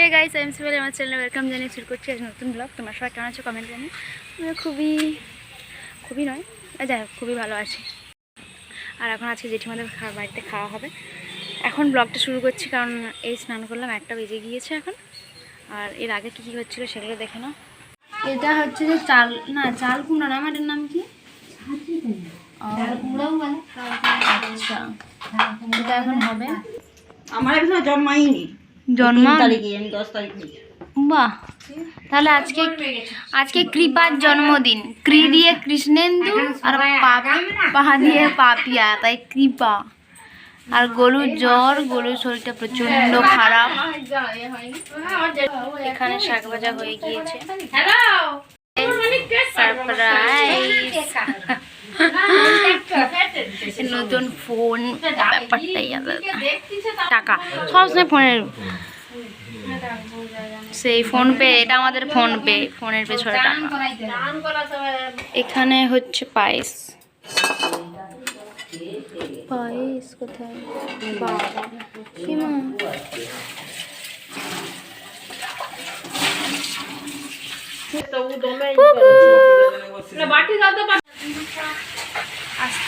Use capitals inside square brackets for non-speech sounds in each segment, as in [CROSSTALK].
Hey guys আমি সিবেল আমার চ্যানেলে ওয়েলকাম জানিয়ে শুরু করছি আজ নতুন ব্লগ তোমার সবাই কেমন আছো? কমেন্ট জানি খুবই খুবই নয় যাই হোক খুবই ভালো আছি। আর এখন আজকে জেঠিমাদের খাওয়া বাড়িতে খাওয়া হবে। এখন ব্লগটা শুরু করছি কারণ এই স্নান করলাম একটা বেজে গিয়েছে এখন। আর এর আগে কী কী হচ্ছিল সেগুলো দেখে নাও। এটা হচ্ছে যে চাল না চাল কুমড়া না আমার নাম কি? আচ্ছা। এটা এখন হবে। আমার এখনও জন্মাইনি জন্ম বাহ। তাহলে আজকে আজকে কৃপার জন্মদিন। কৃ দিয়ে কৃষ্ণেন্দু আর পাপ পা দিয়ে পাপিয়া তাই কৃপা। আর গরুর জ্বর গরুর শরীরটা প্রচণ্ড খারাপ। এখানে শাক ভাজা হয়ে গিয়েছে। Surprise! [LAUGHS] নতুন ফোন ব্যাপারটাই আলাদা। টাকা। সবসময় ফোনের সেই ফোন পে এটা আমাদের ফোন পে ফোনের পেছনে টাকা। এখানে হচ্ছে পায়েস। পায়েস কোথায়? আসতে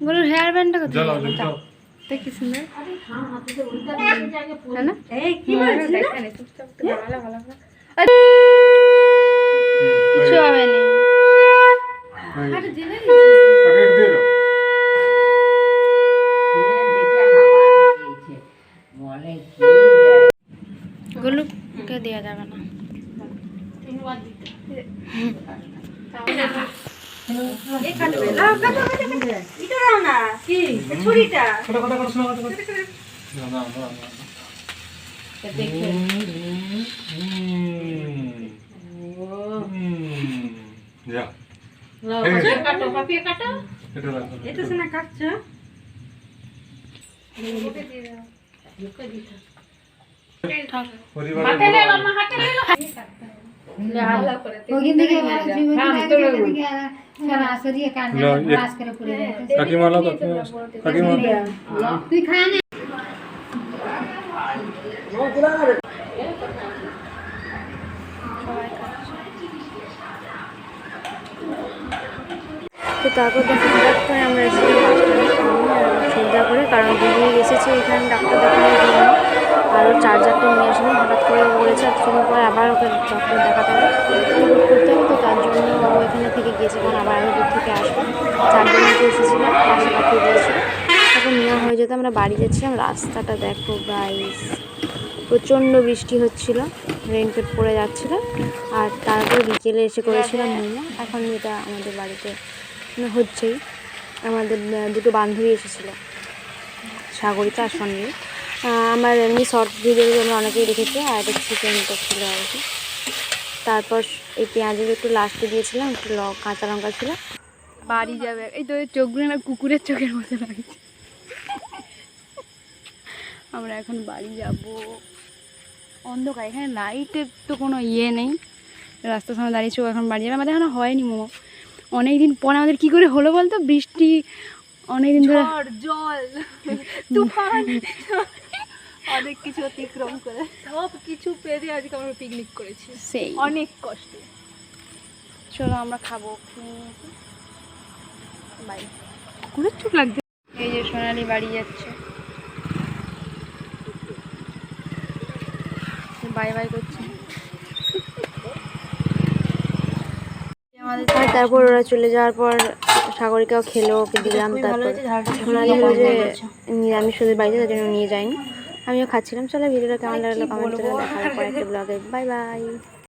বলুন হেয়ার ব্যান্ডটা কোথায় জ্বালাও কি সুন্দর। হ্যাঁ না? দেখে নে, চুপচাপ তো দাঁড়ালে ভালো হবে। কিছু হবে না। আগে দাও। দেওয়া যাবে না। এটা শোনা কাটছো? হাতে হাতে নে কাকিমা লাও কাকিমা কাকিমা তো তারপর দেখো আমরা সন্ধ্যা করে, কারণ দিদি এসেছে এখানে ডাক্তার দেখানোর জন্য। আর ওর চার্জারটা নিয়ে আসেনি হঠাৎ করে বলেছে কিছুদিন পরে আবার ওকে ডক্টর দেখাতে হবে। করতে হবে তো, তার জন্য ও এখানে থেকে গিয়েছে, কারণ আবার আরও দূর থেকে আসবে। চারজন নিতে এসেছিল পাশে পাঠিয়ে দিয়েছিল তারপর নেওয়া হয়ে যেত আমরা বাড়ি যাচ্ছিলাম, রাস্তাটা দেখো গাইস প্রচণ্ড বৃষ্টি হচ্ছিল রেনকোট পরে যাচ্ছিল। আর তারপর বিকেলে এসে করেছিলাম মোমো এখন যেটা আমাদের বাড়িতে হচ্ছেই। আমাদের দুটো বান্ধবী এসেছিল। সাগরিকা আর সঙ্গে আমার এমনি শর্ট ভিডিও আমরা অনেকেই দেখেছি, আর এটা চিকেনটা ছিল আর কি। তারপর এই পেঁয়াজের একটু লাস্টে দিয়েছিলাম, একটু ল কাঁচা লঙ্কা ছিল। বাড়ি যাবে। এই তো চোখগুলো না কুকুরের চোখের মতো লাগছে আমরা এখন বাড়ি যাব। অন্ধকার, এখানে লাইটের তো কোনো ইয়ে নেই। রাস্তার সামনে দাঁড়িয়েছি এখন বাড়ি যাবে। আমাদের এখনও হয়নি মোমো। অনেক দিন পরে আমাদের কি করে হলো বলতো? বৃষ্টি অনেক দিন ধরে জল তুফান। অনেক কিছু অতিক্রম করে। সব কিছু পেরিয়ে আজকে আমরা পিকনিক করেছি। সেই। অনেক কষ্টে। চলো আমরা খাব। বাই কুকুরের চোখ লাগছে। এই যে সোনালি বাড়ি যাচ্ছে। বাই বাই করছে। আমাদের তারপর ওরা চলে যাওয়ার পর সাগরিকাও খেলো ওকে দিলাম তারপর সোনালি হলো যে নিরামিষ ওদের বাড়িতে তার জন্য নিয়ে যাইনি। আমিও খাচ্ছিলাম চলো ভিডিওটা কেমন লাগল কমেন্ট করে দেখার পর একটা ব্লগে বাই বাই